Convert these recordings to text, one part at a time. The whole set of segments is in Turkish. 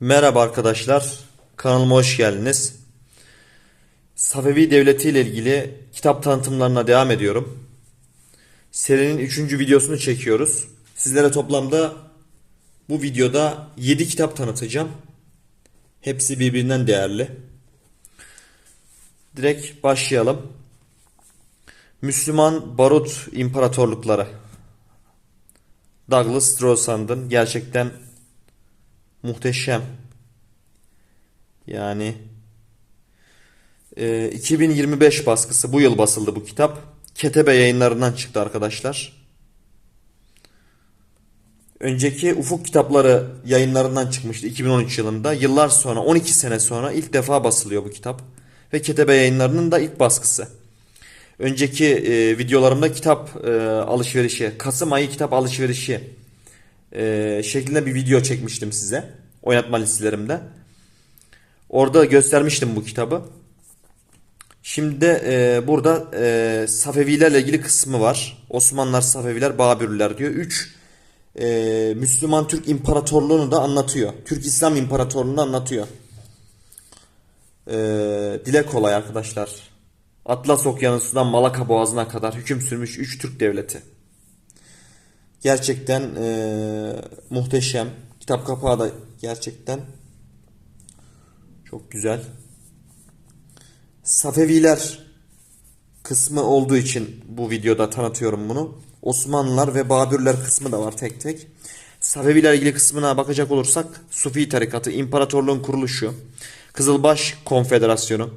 Merhaba arkadaşlar, kanalıma hoş geldiniz. Safevi Devleti ile ilgili kitap tanıtımlarına devam ediyorum. Serinin 3. videosunu çekiyoruz. Sizlere toplamda bu videoda 7 kitap tanıtacağım. Hepsi birbirinden değerli. Direkt başlayalım. Müslüman Barut İmparatorlukları. Douglas Straussand'ın gerçekten muhteşem. Yani e, 2025 baskısı bu yıl basıldı bu kitap. Ketebe yayınlarından çıktı arkadaşlar. Önceki Ufuk kitapları yayınlarından çıkmıştı 2013 yılında. Yıllar sonra 12 sene sonra ilk defa basılıyor bu kitap. Ve Ketebe yayınlarının da ilk baskısı. Önceki e, videolarımda kitap e, alışverişi, Kasım ayı kitap alışverişi e, şeklinde bir video çekmiştim size. Oynatma listelerimde. Orada göstermiştim bu kitabı. Şimdi de e, burada e, Safevilerle ilgili kısmı var. Osmanlılar, Safeviler, Babürler diyor. 3 e, Müslüman Türk İmparatorluğunu da anlatıyor. Türk İslam İmparatorluğunu anlatıyor. E, dile kolay arkadaşlar. Atlas Okyanusu'ndan Malaka Boğazı'na kadar hüküm sürmüş 3 Türk devleti. Gerçekten e, muhteşem. Kitap kapağı da gerçekten çok güzel. Safeviler kısmı olduğu için bu videoda tanıtıyorum bunu. Osmanlılar ve Babürler kısmı da var tek tek. Safeviler ilgili kısmına bakacak olursak Sufi tarikatı, imparatorluğun kuruluşu, Kızılbaş Konfederasyonu,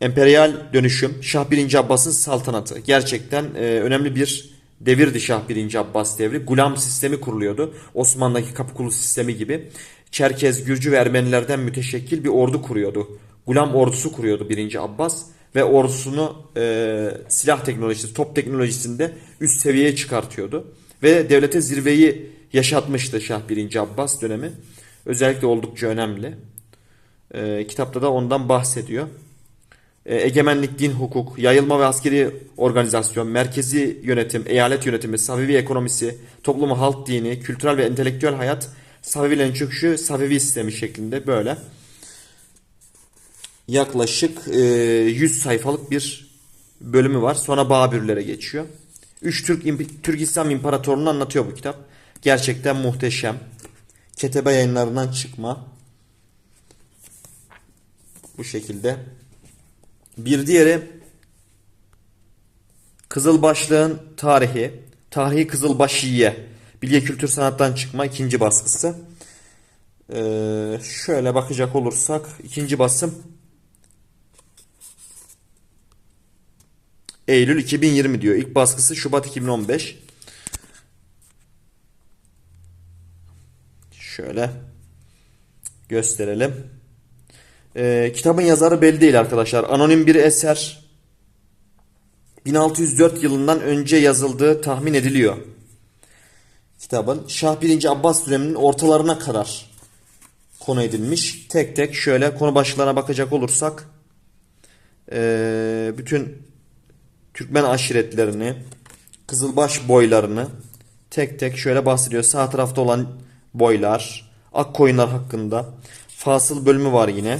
Emperyal dönüşüm, Şah 1. Abbas'ın saltanatı. Gerçekten e, önemli bir devirdi Şah 1. Abbas devri. Gulam sistemi kuruluyordu. Osmanlı'daki kapıkulu sistemi gibi. Çerkez, Gürcü ve Ermenilerden müteşekkil bir ordu kuruyordu. Gulam ordusu kuruyordu 1. Abbas ve ordusunu e, silah teknolojisi, top teknolojisinde üst seviyeye çıkartıyordu. Ve devlete zirveyi yaşatmıştı Şah 1. Abbas dönemi. Özellikle oldukça önemli. E, kitapta da ondan bahsediyor. E, egemenlik, din, hukuk, yayılma ve askeri organizasyon, merkezi yönetim, eyalet yönetimi, Safevi ekonomisi, toplumu, halk dini, kültürel ve entelektüel hayat, Safevilerin çöküşü, Safevi sistemi şeklinde böyle. Yaklaşık e, 100 sayfalık bir bölümü var. Sonra Babürlere geçiyor. 3 Türk, Türk İslam İmparatorluğunu anlatıyor bu kitap. Gerçekten muhteşem. Ketebe yayınlarından çıkma. Bu şekilde. Bir diğeri Kızılbaşlığın tarihi. Tarihi Kızılbaşiye. Bilgi Kültür Sanat'tan çıkma ikinci baskısı. Ee, şöyle bakacak olursak ikinci basım Eylül 2020 diyor. İlk baskısı Şubat 2015. Şöyle gösterelim. Ee, kitabın yazarı belli değil arkadaşlar. Anonim bir eser 1604 yılından önce yazıldığı tahmin ediliyor. Kitabın Şah 1. Abbas döneminin ortalarına kadar konu edilmiş. Tek tek şöyle konu başlıklarına bakacak olursak ee, bütün Türkmen aşiretlerini, Kızılbaş boylarını tek tek şöyle bahsediyor. Sağ tarafta olan boylar, Akkoyunlar hakkında fasıl bölümü var yine.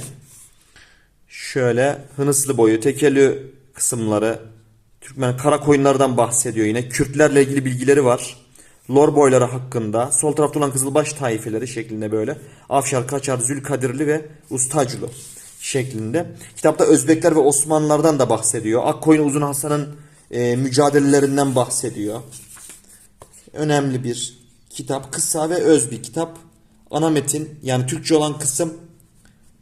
Şöyle Hınıslı boyu, Tekelü kısımları, Türkmen Karakoyunlardan bahsediyor yine. Kürtlerle ilgili bilgileri var. Lor boyları hakkında, sol tarafta olan Kızılbaş taifeleri şeklinde böyle. Afşar, Kaçar, Zülkadirli ve Ustacılı şeklinde. Kitapta Özbekler ve Osmanlılardan da bahsediyor. Akkoyun Uzun Hasan'ın e, mücadelelerinden bahsediyor. Önemli bir kitap. Kısa ve öz bir kitap. Ana metin yani Türkçe olan kısım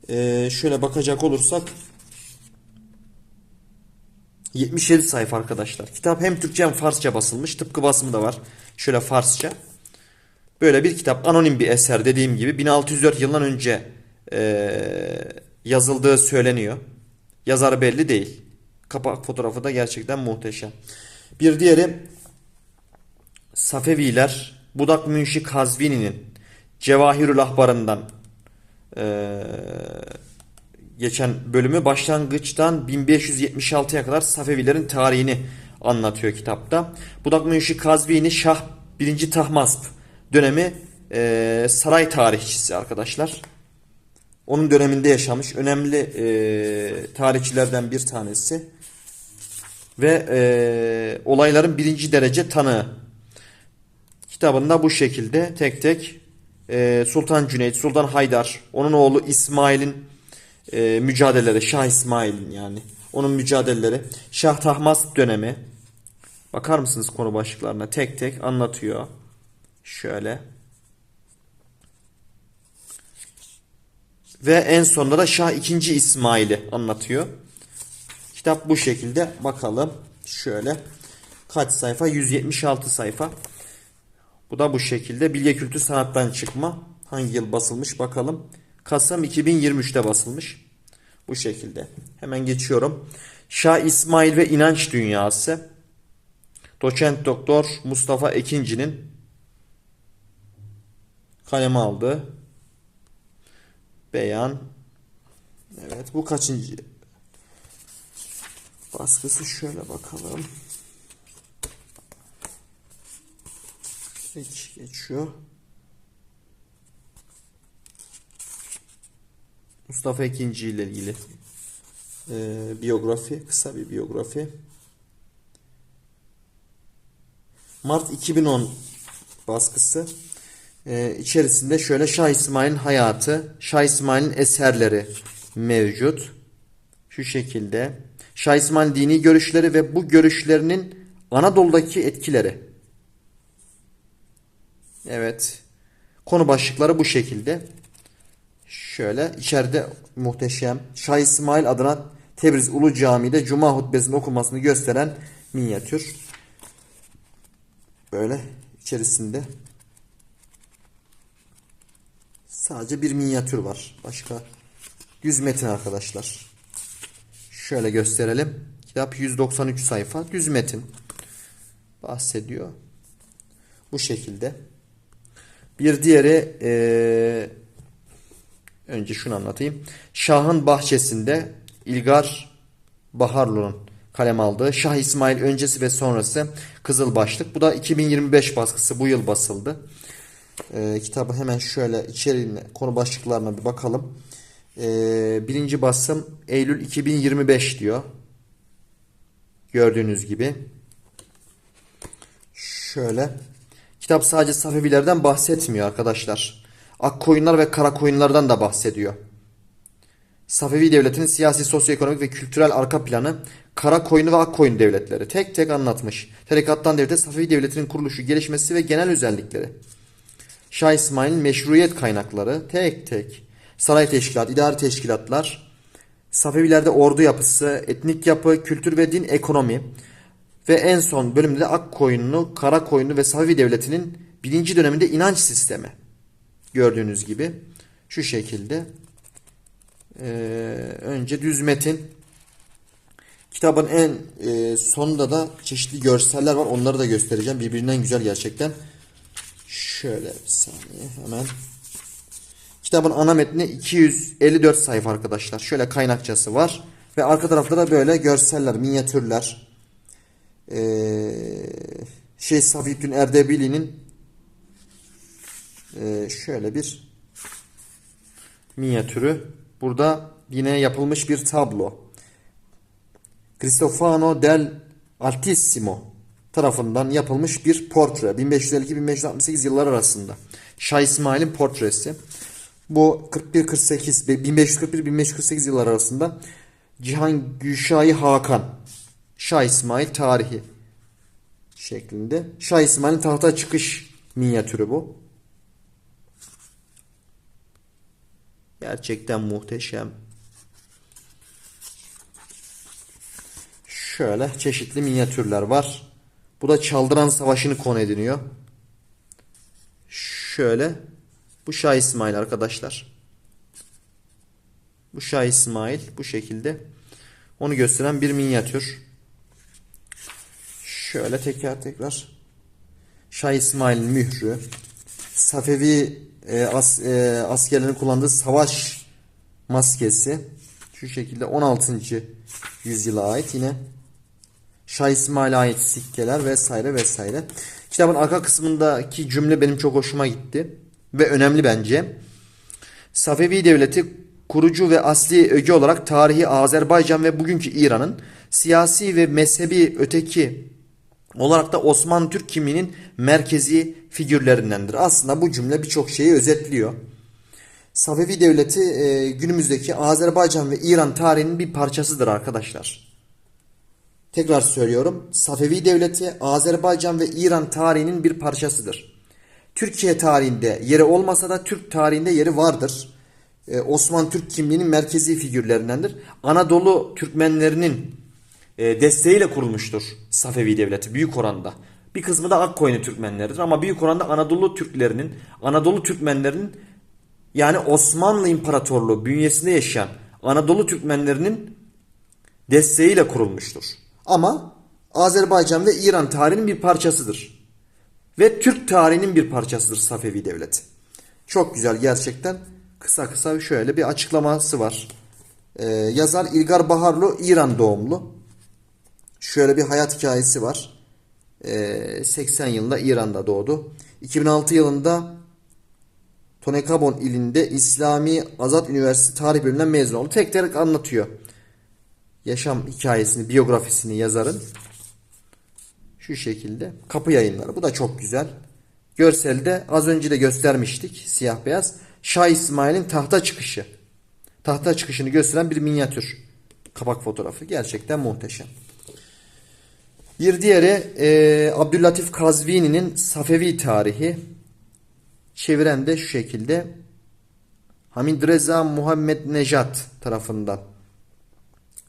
e, şöyle bakacak olursak 77 sayfa arkadaşlar. Kitap hem Türkçe hem Farsça basılmış. Tıpkı basımı da var. Şöyle Farsça. Böyle bir kitap. Anonim bir eser dediğim gibi. 1604 yıldan önce e, yazıldığı söyleniyor. Yazarı belli değil. Kapak fotoğrafı da gerçekten muhteşem. Bir diğeri Safeviler Budak Münşi Kazvini'nin Cevahirül Ahbar'ından e, geçen bölümü başlangıçtan 1576'ya kadar Safevilerin tarihini anlatıyor kitapta. Budak Münşi Kazvini Şah 1. Tahmasp dönemi e, saray tarihçisi arkadaşlar. Onun döneminde yaşamış önemli e, tarihçilerden bir tanesi. Ve e, olayların birinci derece tanığı. Kitabında bu şekilde tek tek e, Sultan Cüneyt, Sultan Haydar, onun oğlu İsmail'in e, mücadeleleri, Şah İsmail'in yani. Onun mücadeleleri, Şah Tahmasp dönemi. Bakar mısınız konu başlıklarına tek tek anlatıyor. Şöyle. Ve en sonunda da Şah 2. İsmail'i anlatıyor. Kitap bu şekilde. Bakalım. Şöyle. Kaç sayfa? 176 sayfa. Bu da bu şekilde. Bilge Kültür Sanat'tan çıkma. Hangi yıl basılmış bakalım. Kasım 2023'te basılmış. Bu şekilde. Hemen geçiyorum. Şah İsmail ve İnanç Dünyası. Doçent Doktor Mustafa Ekinci'nin kaleme aldığı beyan. Evet bu kaçıncı baskısı şöyle bakalım. Geç, geçiyor. Mustafa Ekinci ile ilgili e, biyografi, kısa bir biyografi. Mart 2010 baskısı. E, içerisinde şöyle Şah İsmail'in hayatı, Şah İsmail'in eserleri mevcut. Şu şekilde. Şah İsmail'in dini görüşleri ve bu görüşlerinin Anadolu'daki etkileri. Evet. Konu başlıkları bu şekilde. Şöyle içeride muhteşem Şah İsmail adına Tebriz Ulu Camii'de Cuma hutbesinin okunmasını gösteren minyatür. Böyle içerisinde sadece bir minyatür var. Başka düz metin arkadaşlar. Şöyle gösterelim. Kitap 193 sayfa. Düz metin. Bahsediyor. Bu şekilde. Bir diğeri eee, önce şunu anlatayım. Şah'ın bahçesinde İlgar Baharlu'nun kalem aldığı Şah İsmail öncesi ve sonrası Kızıl Başlık. Bu da 2025 baskısı bu yıl basıldı. Ee, kitabı hemen şöyle içeriğine konu başlıklarına bir bakalım. Ee, birinci basım Eylül 2025 diyor. Gördüğünüz gibi. Şöyle. Kitap sadece Safevilerden bahsetmiyor arkadaşlar. Ak koyunlar ve kara koyunlardan da bahsediyor. Safevi devletinin siyasi, sosyoekonomik ve kültürel arka planı Kara koyunu ve ak koyun devletleri tek tek anlatmış. Tarikattan devlete Safevi devletinin kuruluşu, gelişmesi ve genel özellikleri. Şah İsmail'in meşruiyet kaynakları tek tek. Saray teşkilat, idari teşkilatlar, Safevilerde ordu yapısı, etnik yapı, kültür ve din, ekonomi ve en son bölümde de Ak koyunlu, Kara koyunlu ve Safevi devletinin birinci döneminde inanç sistemi. Gördüğünüz gibi şu şekilde. Ee, önce düz metin. Kitabın en e, sonunda da çeşitli görseller var. Onları da göstereceğim. Birbirinden güzel gerçekten. Şöyle bir saniye hemen. Kitabın ana metni 254 sayfa arkadaşlar. Şöyle kaynakçası var. Ve arka tarafta da böyle görseller, minyatürler. Ee, şey Safiettin Erdebili'nin şöyle bir minyatürü. Burada yine yapılmış bir tablo. Cristofano del Altissimo tarafından yapılmış bir portre. 1552-1568 yıllar arasında. Şah İsmail'in portresi. Bu 41-48 1541-1548 yıllar arasında Cihan Gülşahi Hakan Şah İsmail tarihi şeklinde. Şah İsmail'in tahta çıkış minyatürü bu. Gerçekten muhteşem. Şöyle çeşitli minyatürler var. Bu da Çaldıran Savaşı'nı konu ediniyor. Şöyle. Bu Şah İsmail arkadaşlar. Bu Şah İsmail bu şekilde. Onu gösteren bir minyatür. Şöyle tekrar tekrar. Şah İsmail'in mührü. Safevi e, as, e, askerlerin kullandığı savaş maskesi. Şu şekilde 16. yüzyıla ait yine Şah İsmail'e ait sikkeler vesaire vesaire. Kitabın arka kısmındaki cümle benim çok hoşuma gitti. ve önemli bence. Safevi Devleti kurucu ve asli öge olarak tarihi Azerbaycan ve bugünkü İran'ın siyasi ve mezhebi öteki olarak da Osmanlı Türk kimliğinin merkezi figürlerindendir. Aslında bu cümle birçok şeyi özetliyor. Safevi Devleti e, günümüzdeki Azerbaycan ve İran tarihinin bir parçasıdır arkadaşlar. Tekrar söylüyorum. Safevi Devleti Azerbaycan ve İran tarihinin bir parçasıdır. Türkiye tarihinde yeri olmasa da Türk tarihinde yeri vardır. Ee, Osmanlı Türk kimliğinin merkezi figürlerindendir. Anadolu Türkmenlerinin e, desteğiyle kurulmuştur Safevi Devleti büyük oranda. Bir kısmı da Akkoyunlu Türkmenleridir ama büyük oranda Anadolu Türklerinin, Anadolu Türkmenlerinin yani Osmanlı İmparatorluğu bünyesinde yaşayan Anadolu Türkmenlerinin desteğiyle kurulmuştur. Ama Azerbaycan ve İran tarihinin bir parçasıdır. Ve Türk tarihinin bir parçasıdır Safevi Devleti. Çok güzel gerçekten. Kısa kısa şöyle bir açıklaması var. Ee, yazar İlgar Baharlı İran doğumlu. Şöyle bir hayat hikayesi var. Ee, 80 yılında İran'da doğdu. 2006 yılında Tonekabon ilinde İslami Azat Üniversitesi Tarih bölümünden mezun oldu. Tek tek anlatıyor. Yaşam hikayesini, biyografisini yazarın. Şu şekilde. Kapı yayınları. Bu da çok güzel. Görselde az önce de göstermiştik. Siyah beyaz. Şah İsmail'in tahta çıkışı. Tahta çıkışını gösteren bir minyatür. Kapak fotoğrafı. Gerçekten muhteşem. Bir diğeri e, Abdüllatif Kazvini'nin Safevi tarihi. Çeviren de şu şekilde Hamid Reza Muhammed Nejat tarafından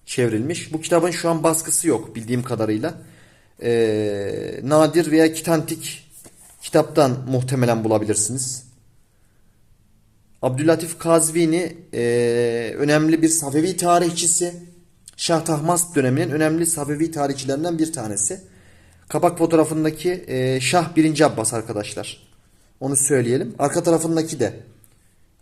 çevrilmiş. Bu kitabın şu an baskısı yok bildiğim kadarıyla. Ee, nadir veya kitantik kitaptan muhtemelen bulabilirsiniz. Abdülatif Kazvini e, önemli bir Safevi tarihçisi. Şah Tahmasp döneminin önemli Safevi tarihçilerinden bir tanesi. Kapak fotoğrafındaki e, Şah 1. Abbas arkadaşlar. Onu söyleyelim. Arka tarafındaki de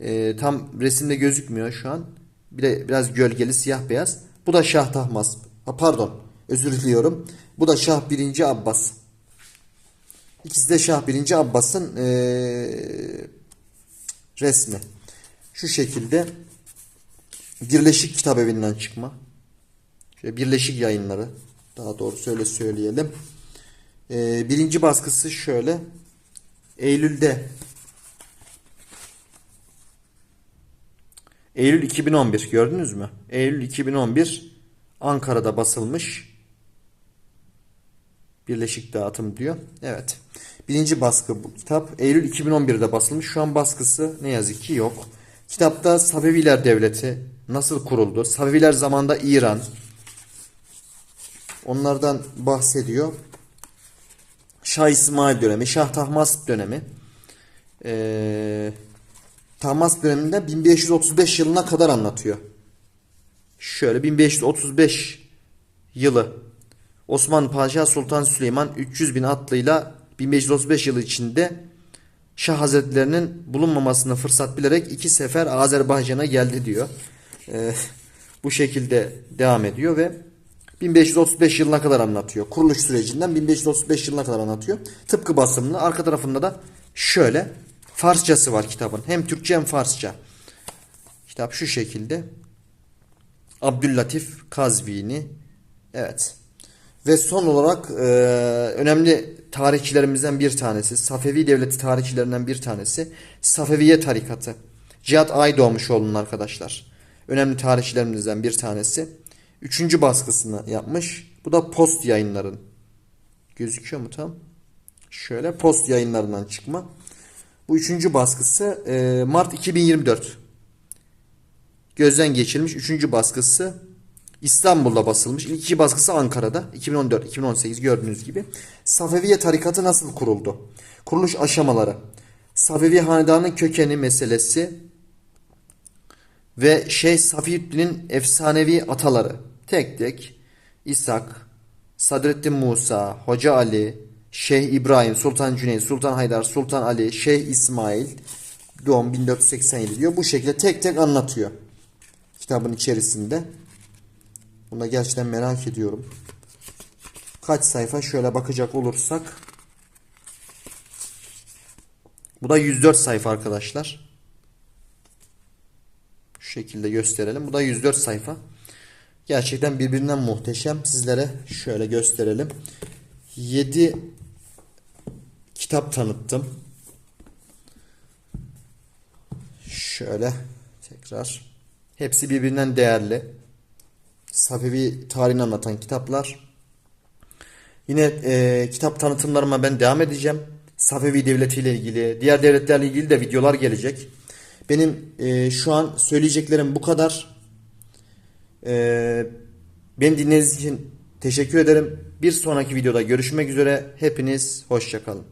e, tam resimde gözükmüyor şu an. Bir de biraz gölgeli siyah beyaz. Bu da Şah Tahmasp. Ha, pardon. Özür diliyorum. Bu da Şah 1. Abbas. İkisi de Şah 1. Abbas'ın e, resmi. Şu şekilde Birleşik Kitap Evi'nden çıkma. Birleşik Yayınları. Daha doğrusu öyle söyleyelim. E, birinci baskısı şöyle. Eylül'de Eylül 2011 gördünüz mü? Eylül 2011 Ankara'da basılmış. Birleşik Dağıtım diyor. Evet. Birinci baskı bu kitap. Eylül 2011'de basılmış. Şu an baskısı ne yazık ki yok. Kitapta Safeviler Devleti nasıl kuruldu? Safeviler zamanında İran. Onlardan bahsediyor. Şah İsmail dönemi, Şah Tahmasp dönemi. Ee, Tahmasp döneminde 1535 yılına kadar anlatıyor. Şöyle 1535 yılı Osmanlı Padişahı Sultan Süleyman 300 bin atlıyla 1535 yılı içinde Şah Hazretlerinin bulunmamasını fırsat bilerek iki sefer Azerbaycan'a geldi diyor. Ee, bu şekilde devam ediyor ve 1535 yılına kadar anlatıyor. Kuruluş sürecinden 1535 yılına kadar anlatıyor. Tıpkı basımlı. Arka tarafında da şöyle Farsçası var kitabın. Hem Türkçe hem Farsça. Kitap şu şekilde. Abdüllatif Kazvini. Evet. Ve son olarak e, önemli tarihçilerimizden bir tanesi, Safevi Devleti tarihçilerinden bir tanesi, Safeviye tarikatı. Cihat Aydoğmuşoğlu'nun arkadaşlar. Önemli tarihçilerimizden bir tanesi. Üçüncü baskısını yapmış. Bu da post yayınların. Gözüküyor mu tam? Şöyle post yayınlarından çıkma. Bu üçüncü baskısı e, Mart 2024. Gözden geçirilmiş. Üçüncü baskısı İstanbul'da basılmış. İlk iki baskısı Ankara'da. 2014-2018 gördüğünüz gibi. Safeviye tarikatı nasıl kuruldu? Kuruluş aşamaları. Safevi hanedanın kökeni meselesi ve Şeyh Safiüddin'in efsanevi ataları. Tek tek İshak, Sadrettin Musa, Hoca Ali, Şeyh İbrahim, Sultan Cüneyt, Sultan Haydar, Sultan Ali, Şeyh İsmail doğum 1487 diyor. Bu şekilde tek tek anlatıyor. Kitabın içerisinde. Buna gerçekten merak ediyorum. Kaç sayfa şöyle bakacak olursak Bu da 104 sayfa arkadaşlar. Şu şekilde gösterelim. Bu da 104 sayfa. Gerçekten birbirinden muhteşem. Sizlere şöyle gösterelim. 7 kitap tanıttım. Şöyle tekrar. Hepsi birbirinden değerli. Safevi tarihini anlatan kitaplar. Yine e, kitap tanıtımlarıma ben devam edeceğim. Safevi Devleti ile ilgili, diğer devletlerle ilgili de videolar gelecek. Benim e, şu an söyleyeceklerim bu kadar. E, beni dinlediğiniz için teşekkür ederim. Bir sonraki videoda görüşmek üzere. Hepiniz hoşçakalın.